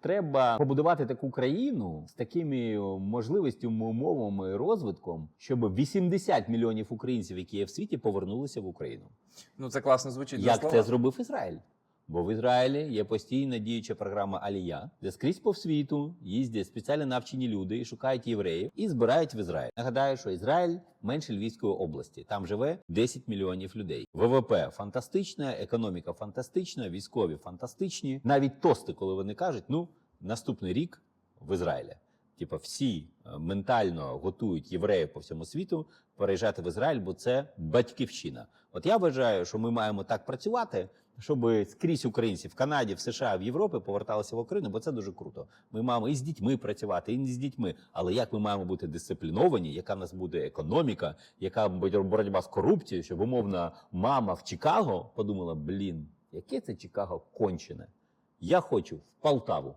Треба побудувати таку країну з такими можливостями, умовами, розвитком, щоб 80 мільйонів українців, які є в світі, повернулися в Україну. Ну це класно звучить. Як це зробив Ізраїль? Бо в Ізраїлі є постійна діюча програма Алія, де скрізь по світу їздять спеціально навчені люди і шукають євреїв і збирають в Ізраїль. Нагадаю, що Ізраїль менше Львівської області. Там живе 10 мільйонів людей. ВВП фантастична, економіка фантастична, військові фантастичні. Навіть тости, коли вони кажуть, ну наступний рік в Ізраїлі. Типа всі е, ментально готують євреїв по всьому світу переїжджати в Ізраїль, бо це батьківщина. От я вважаю, що ми маємо так працювати, щоб скрізь українці в Канаді, в США, в Європі поверталися в Україну, бо це дуже круто. Ми маємо і з дітьми працювати, і не з дітьми. Але як ми маємо бути дисципліновані, яка в нас буде економіка, яка буде боротьба з корупцією, щоб умовна мама в Чикаго подумала: блін, яке це Чикаго кончене? Я хочу в Полтаву.